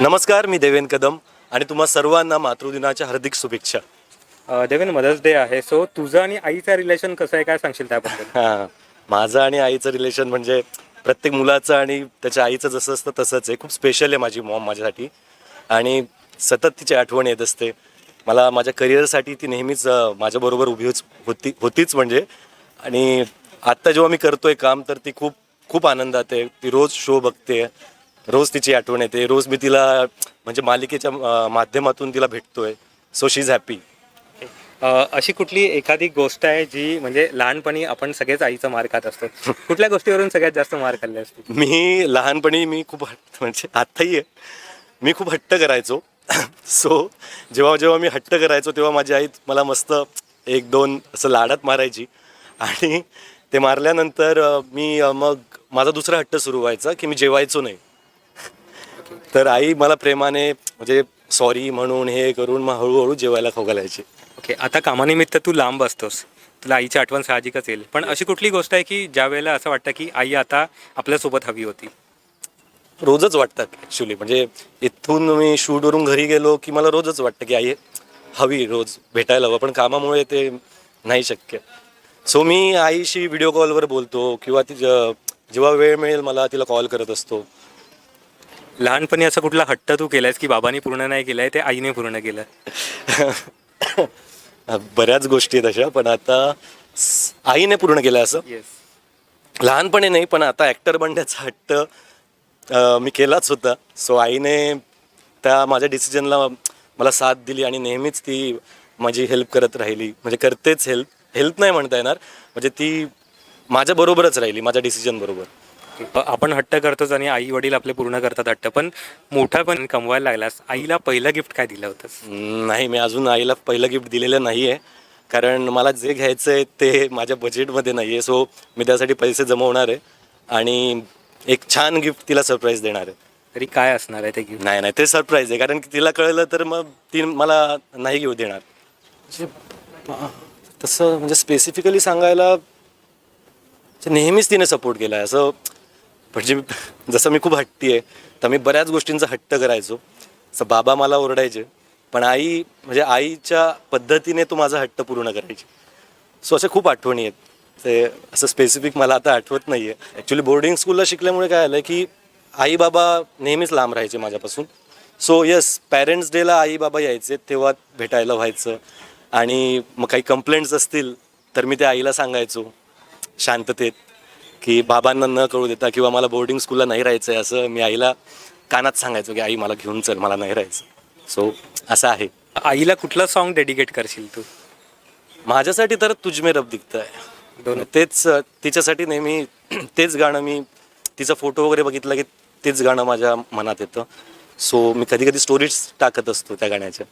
नमस्कार मी देवेन कदम आणि तुम्हा सर्वांना मातृदिनाच्या हार्दिक शुभेच्छा. देवेन मदर्स डे आहे. सो तुझं आणि आईचं रिलेशन कसं आहे? काय सांगशील त्याबद्दल? हां माझं आणि आईचं रिलेशन म्हणजे प्रत्येक मुलाचं आणि त्याच्या आईचं जसं असतं तसंच आहे. खूप स्पेशल आहे माझी मॉम माझ्यासाठी. आणि सतत तिची आठवण येत असते. मला माझ्या करिअरसाठी ती नेहमीच अं, माझ्याबरोबर उभी होच होती होतीच म्हणजे. आणि आत्ता जेव्हा मी करतोय काम तर ती खूप खूप आनंदात आहे. ती रोज शो बघते. रोज तिची आठवण येते. रोज मी तिला म्हणजे मालिकेच्या अं, माध्यमातून तिला भेटतोय. So she is happy uh, अशी कुठली एखादी गोष्ट आहे जी म्हणजे लहानपणी आपण सगळेच आईचा मार खात असतो? कुठल्या गोष्टीवरून सगळ्यात जास्त मार खाल्ले असते? मी लहानपणी मी खूप हट्ट म्हणजे आत्ताही आहे. मी खूप हट्ट करायचो. सो जेव्हा जेव्हा मी हट्ट करायचो तेव्हा माझी आई मला मस्त एक दोन असं लाडात मारायची. आणि ते मारल्यानंतर अं, मी अं, मग माझा दुसरा हट्ट सुरू व्हायचा की मी जेवायचो नाही. तर आई मला प्रेमाने म्हणजे सॉरी म्हणून हे करून मग हळूहळू जेवायला खाऊ घालायची ओके आता कामानिमित्त तू लांब असतोस. तुला आईची आठवण साहजिकच येईल. पण अशी कुठली गोष्ट आहे की ज्या वेळेला असं वाटतं की आई आता आपल्यासोबत हवी होती? रोजच वाटतात ॲक्च्युली म्हणजे इथून मी शूटवरून घरी गेलो की मला रोजच वाटतं की आई हवी रोज भेटायला हवं. पण कामामुळे ते नाही शक्य. सो मी आईशी व्हिडिओ कॉलवर बोलतो किंवा ती जेव्हा वेळ मिळेल मला तिला कॉल करत असतो. लहानपणी असा कुठला हट्ट तू केलायस की बाबांनी पूर्ण नाही केलाय ते आईने पूर्ण केलं बऱ्याच गोष्टी आहेत अशा पण आता स- आईने पूर्ण केलं असं? येस लहानपणी नाही पण आता ॲक्टर बनण्याचा हट्ट अं, मी केलाच होता. सो आईने त्या माझ्या डिसिजनला मला साथ दिली आणि नेहमीच ती माझी हेल्प करत राहिली. म्हणजे करतेच हेल्प हेल्प नाही म्हणता येणार. म्हणजे ती माझ्याबरोबरच राहिली माझ्या डिसिजन बरोबर. आपण हट्ट करतोच आणि आई वडील आपले पूर्ण करतात हट्ट पण मोठा पण कमवायला लागलास आईला पहिलं गिफ्ट काय दिलं होतंस? हम्म, नाही मी अजून आईला पहिलं गिफ्ट दिलेलं नाही आहे कारण मला जे घ्यायचं आहे ते माझ्या बजेटमध्ये नाही आहे सो मी त्यासाठी पैसे जमवणार आहे आणि एक छान गिफ्ट तिला सरप्राईज देणार आहे. तरी काय असणार आहे ते गिफ्ट नाही नाही ते सरप्राईज आहे कारण की तिला कळलं तर मग ती मला नाही घेऊ देणार. तसं म्हणजे स्पेसिफिकली सांगायला नेहमीच तिने सपोर्ट केला आहे असं म्हणजे जसं मी खूप हट्टी आहे तर मी बऱ्याच गोष्टींचा हट्ट करायचो. असं बाबा मला ओरडायचे पण आई म्हणजे आईच्या पद्धतीने तो माझा हट्ट पूर्ण करायची. सो अशा खूप आठवणी आहेत. ते असं स्पेसिफिक मला आता आठवत नाही आहे ॲक्च्युली बोर्डिंग स्कूलला शिकल्यामुळे काय आलं की आई बाबा नेहमीच लांब राहायचे माझ्यापासून. सो येस पॅरेंट्स डेला आई बाबा यायचे तेव्हा भेटायला व्हायचं. आणि मग काही कंप्लेंट्स असतील तर मी त्या आईला सांगायचो शांततेत. की बाबांना न कळू देता किंवा मला बोर्डिंग स्कूलला नाही राहायचं आहे असं मी आईला कानात सांगायचो की आई मला घेऊन चल मला नाही राहायचं. सो असं आहे. आईला कुठलं सॉन्ग डेडिकेट करशील तू? माझ्यासाठी तर तुझमे रब दिखतं आहे दोन तेच तिच्यासाठी नेहमी तेच गाणं मी तिचा फोटो वगैरे बघितला की तेच गाणं माझ्या मनात येतं. सो मी कधी कधी स्टोरीज टाकत असतो त्या गाण्याच्या.